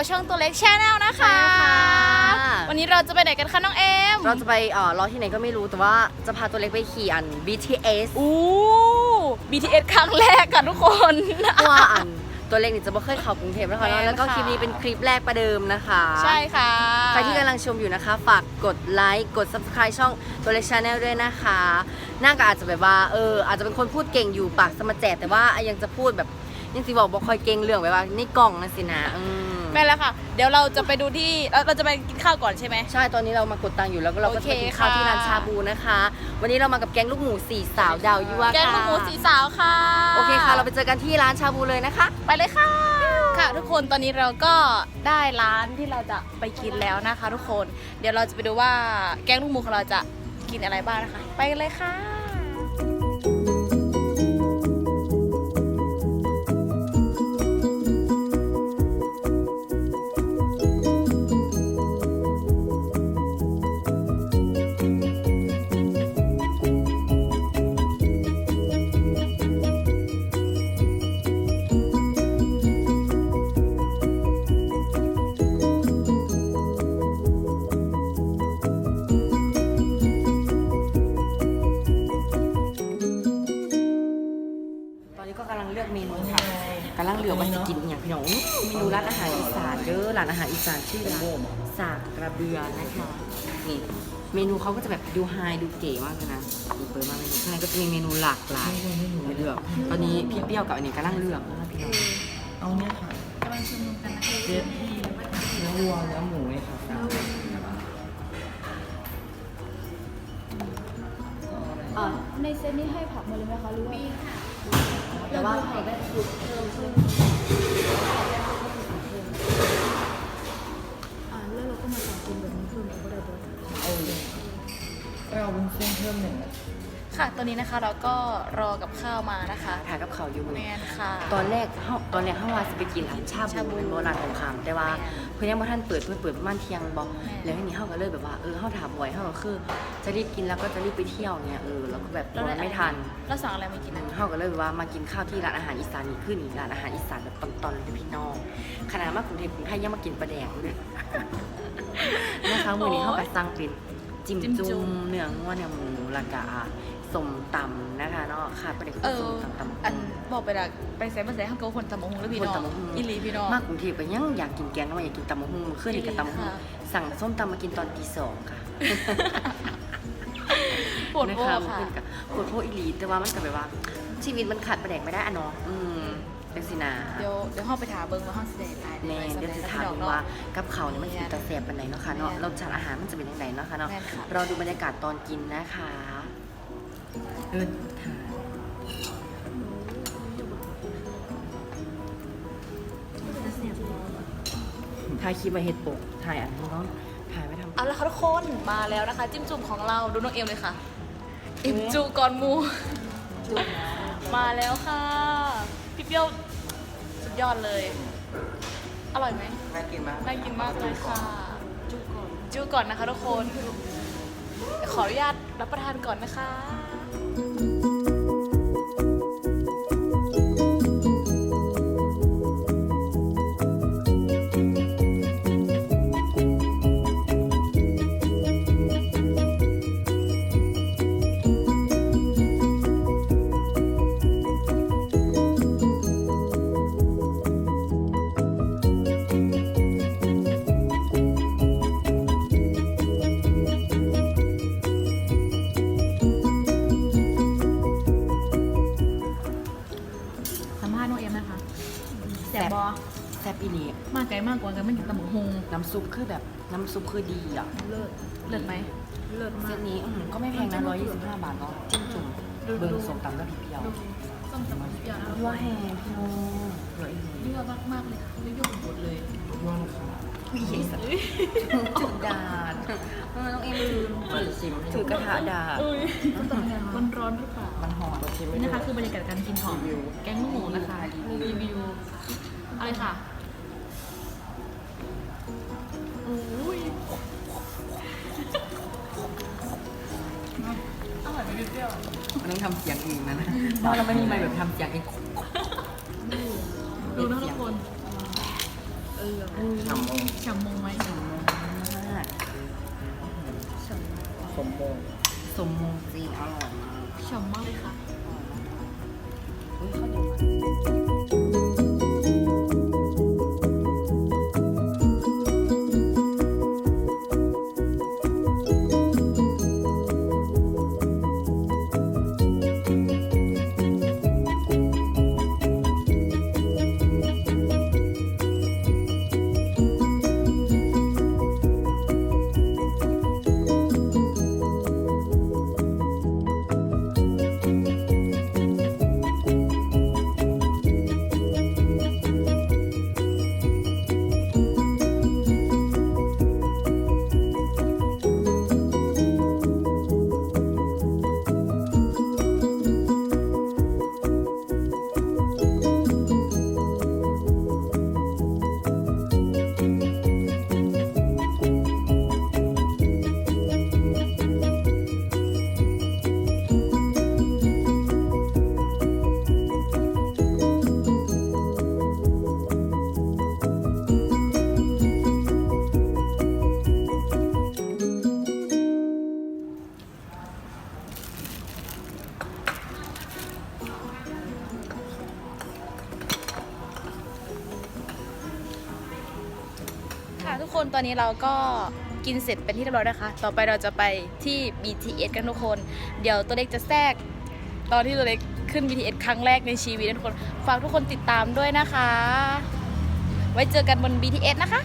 กับช่องตัวเล็กแชนแนลนะคะ ใช่ค่ะ วันนี้เราจะไปไหนกันคะน้องเอมเราจะไปเอ่อรอที่ไหนก็ไม่รู้แต่ว่าจะพาตัวเล็กไปขี่อัน BTS อู้ BTS ครั้งแรกกันทุกคนเพราะว่าอันตัวเล็กนี่จะไม่เคยเข้ากรุงเทพนะคะแม่นแล้วก็ค่ะ คลิปนี้เป็นคลิปแรกประเดิมนะคะใช่ค่ะ ใครที่กำลังชมอยู่นะคะ ฝากกดไลค์กด subscribe ช่องตัวเล็กชาแนลด้วยนะคะน่าก็อาจจะแบบว่าเอออาจจะเป็นคนพูดเก่งอยู่ปากสมาแจกแต่ว่ายังจะพูดแบบยังสิบอกบอกคอยเก่งเรื่องแบบว่านี่กล่องนะสินะอืม แม่แล้วค่ะ เดี๋ยวเราจะไปดูที่เราเราจะไปกินข้าวก่อนใช่ไหม ใช่ ตอนนี้เรามากดตังค์อยู่แล้วก็เราก็โอจะเคไปกินข้าวที่ค่ะร้านชาบูนะคะ วันนี้เรามากับแก๊งลูกหมูสี่สาวดาวยั่วแกงลูกค่ะหมูสีสาวค่ะโอเคค่ะ เราไปเจอกันที่ร้านชาบูเลยนะคะ ไปเลยค่ะ ค่ะ ทุกคนตอนนี้เราก็ได้ร้านที่เราจะไปกินแล้วนะคะ ทุกคน เดี๋ยวเราจะไปดูว่าแกงลูกหมูของเราจะกินอะไรบ้างนะคะ ไปกันเลยค่ะ เหลือกว่าจะกินอหย่างพี่น้องเมนูร้านอาหารอีสานเด้อร้านอาหารอีสานชื่อร้านสากกระเบือนะคะนี่เมนูเขาก็จะแบบดูไฮดูเก๋มากเลยนะดูเปิดมากเมนูข้างในก็จะมีเมนูหลากหลายให้เลือกตอนนี้พี่เปรี้ยวกับอันนี้กำลังเลือกนะคะพี่น้องเอาเนี่ยค่ะกำลังชุมนุมกันนะคะเจ็ดเนื้อวัวเนื้อหมูเนี่ยค่ะสามอ่าในเซตนี้ให้ผักมาเลยไหมคะหรือว่า แต่ว่าเขาได้สูตรเพิ่มขึ้นอ่าแล้วเราก็มาสั่งกินแบบนี้เพิ่มอีกก็ได้ด้วยเอาไปเอาวุ้นเส้นเพิ่มหนึ่งนะ ค่ะ ตอนนี้นะคะเราก็รอกับข้าวมานะคะถ่ายกับเขาวอยู่ แมนค่ะ ตอนแรกเฮาตอนแรกเฮาว่าจะไปกินร้านชาชาบูบูเป็นโบราณของคำแต่ว่าแม่เพื่อนยังบ่ทันเปิดเพื่อนเปิดประมาณเที่ยงบอกแม่ แล้วทีนี้เฮาก็เลยแบบว่าเออเฮาถามบ่อยเฮาก็คือ จะรีบกินแล้วก็จะรีบไปเที่ยวเนี่ยเออแล้วก็แบบกลัวมันไม่ทันเราสั่งอะไรมากินนะเฮาก็เลยแบบว่ามากินข้าวที่ร้านอาหารอีสานนี่ขึ้นอีกร้านอาหารอีสานแบบตอนๆเลยพี่น้องขนาดมากรุงเทพกรุงไทยยังมากินปลาแดกเลยนะคะมื้อนี้เฮาก็สั่งเป็นจิ้มจิ้มจุ่จุ่มมเนื้องัวเนื้อหมูแล้วก็ สมตำนะคะเนาะค่ะปลาแดกเอคืออสมตำตำอันบอกไปละไปใส่มาใส่ห้างเกาคนตำมะฮุงแล้วพี่น้องคนตำบักหุ่งอิลีพี่น้องมากกรุงเทพก็ยังอยากกินแกงแล้วอยากกินตำมะฮุ่งมื้อคืนนี่ก็ตำมะฮุ่งค่ะสั่งส้มตำมากินตอนตีสองค่ะปวดนะโอ้คะค่ะมื้อคืนก็ปวดโพอีหลีแต่ว่ามันก็แบบว่า ชีวิตมันขาดประแดกไม่ได้อะเนาะอืมเป็นสินะเดี๋ยวเดี๋ยวห้องไปถามเบิ้งว่าห้องแสดงอะไรแม่เดี๋ยวจะถามดูว่ากับเขาวเนี่ยมันสิตาแสบปานไหนเนาะค่ะเนาะรสชาติอาหารมันจะเป็นยังไงเนาะค่ะเนาะแม่นค่ะรอดูบรรยากาศตอนกินนะคะ เออถ่ายถ่ายคลิปมาเฮ็ดปกถ่ายอันนี้เนาะถ่ายไม่ทำเอาละค่ะทุกคนมาแล้วนะคะ จิ้มจุ่มของเราดูน้องเอมเลยค่ะเอ็มจูก่อนหมู มาแล้วค่ะพี่เปรี้ยวสุดยอดเลย อร่อยไหมน่ากินมากน่ากินมากเลยค่ะ จูก่อนนะคะทุกคน ขออนุญาตรับประทานก่อนนะคะ สัมภาษณ์น้องเอ็มนะคะแสบบอแซ่บอีหลีมากไกลมากกว่ากันไม่ถึงตำบักฮงน้ำซุปคือแบบน้ำซุปคือดีอะเลิศเลิศไหมเลิศเส้มากนนี้อื้อหือก็ไม่แพงนะ125บาทเนาะจิ้มจุ่มเบิ่งสมตำแล้วพี่เพียวส้มตำทุกอย่างยั่วแฮงพี่น้องยั่วอีหลียั่วมากมากๆเลยค่ะยั่วหมดเลยย้อนค่ะพี่เหี้ยสัตว์จุดดาดเออน้องเอ็มลืมมันชิม ถือกระทะดาดส้มตำเนี่ยมันร้อนหรือเปล่ามันหอมมาชิมไม่นี่ดูนะคะคือบรรยากาศการกินของแกงลูกหมูนะคะรีวิวอะไรค่ะโอ้ยอร่อยไหมพี่เปรี้ยวมันต้องทำเสียงเองนะนะเพราะเราไม่มีไมค์แบบทำเสียงเอง สมมงสมมงจริงอร่อยมากฉ่ำมากเลยค่ะ อุ๊ยข้าวเหนียว ทุกคนตอนนี้เราก็กินเสร็จเป็นที่เรียบร้อยนะคะ ต่อไปเราจะไปที่ BTS กันทุกคน เดี๋ยวตัวเล็กจะแทรก ตอนที่ตัวเล็กขึ้น BTS ครั้งแรกในชีวิตนะทุกคน ฝากทุกคนติดตามด้วยนะคะ ไว้เจอกันบน BTS นะคะ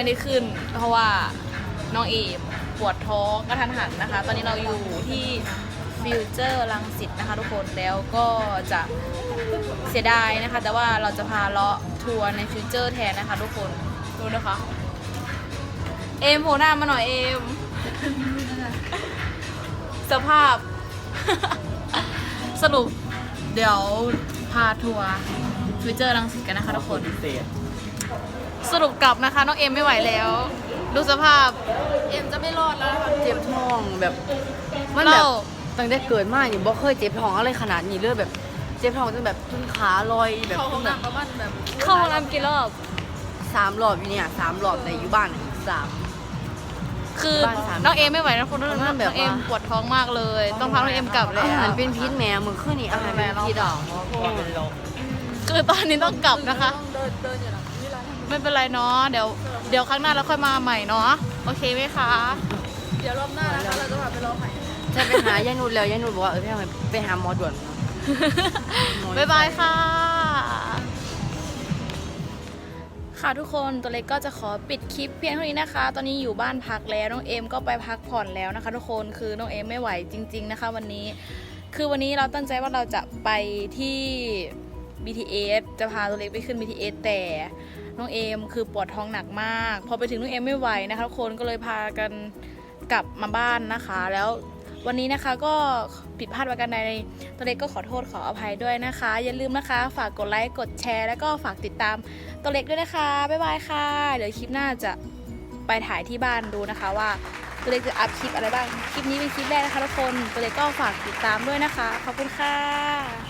ไม่ได้ขึ้น เพราะว่าน้องเอมปวดท้องกระทันหันนะคะ ตอนนี้เราอยู่ที่ฟิวเจอร์ลังสิตนะคะทุกคนแล้วก็จะเสียดายนะคะ แต่ว่าเราจะพาเลาะทัวร์ในฟิวเจอร์แทนนะคะทุกคนดูนะคะ เอมโผล่หน้ามาหน่อยเอม สภาพ สรุปเดี๋ยวพาทัวร์ฟิวเจอร์ลังสิตกันนะคะทุกคนพิเศษ สรุปกลับนะคะ น้องเอ็มไม่ไหวแล้ว ดูสภาพ เอ็มจะไม่รอดแล้วนะคะเจ็บท้องแบบมันแบเราบตั้งแต่เกิดมานี่บ่เคยเจ็บท้องอะไรขนาดนี้เลยแบบ เจ็บท้องจนแบบจนขาลอยแบบเข้าห้องน้ำประมาณแบบเข้าห้องน้ำกี่รอบ สามรอบอยู่เนี่ยสามรอบแต่อยู่บ้านอีกสาม คือบ้านสามน้องเอ็มไม่ไหวนะคุณน้องมันแบบน้องเอ็มว่าปวดท้องมากเลย ต้องพาน้องเอ็มกลับแล้วอาหารเป็นพิษแม่มึงขึ้นนี่อาหารเป็นพิษอะว่าเป็นลมคือตอนนี้ต้องกลับนะคะ ต้องเดินเดินอยู่หลังนี่ร้าน ไม่เป็นไรเนาะเดี๋ยวเดี๋ยวครั้งหน้าเราค่อยมาใหม่เนาะโอเคไหมคะ เดี๋ยวรอบหน้านะคะเราจะพาไปรอใหม่ จะไปหายายนุชแล้วยายนุชบอกว่าเออพี่ทำไมไปหาหมอด่วนเนอะบ๊ายบายค่ะ ค่ะทุกคนตัวเล็กก็จะขอปิดคลิปเพียงเท่านี้นะคะ ตอนนี้อยู่บ้านพักแล้วน้องเอมก็ไปพักผ่อนแล้วนะคะ ทุกคนคือน้องเอมไม่ไหวจริง ๆ นะคะ วันนี้ คือวันนี้เราตั้งใจว่าเราจะไปที่ BTS จะพาตัวเล็กไปขึ้น BTS แต่น้องเอมคือปวดท้องหนักมาก พอไปถึงน้องเอมไม่ไหวนะคะทุกคนก็เลยพากันกลับมาบ้านนะคะ แล้ววันนี้นะคะก็ผิดพลาดประการใดตัวเล็กก็ขอโทษขออภัยด้วยนะคะ อย่าลืมนะคะ ฝากกดไลค์กดแชร์ แล้วก็ฝากติดตามตัวเล็กด้วยนะคะบ๊ายบายค่ะ เดี๋ยวคลิปหน้าจะไปถ่ายที่บ้านดูนะคะว่าตัวเล็กจะอัพคลิปอะไรบ้าง คลิปนี้เป็นคลิปแรกนะคะทุกคน ตัวเล็กก็ฝากติดตามด้วยนะคะ ขอบคุณค่ะ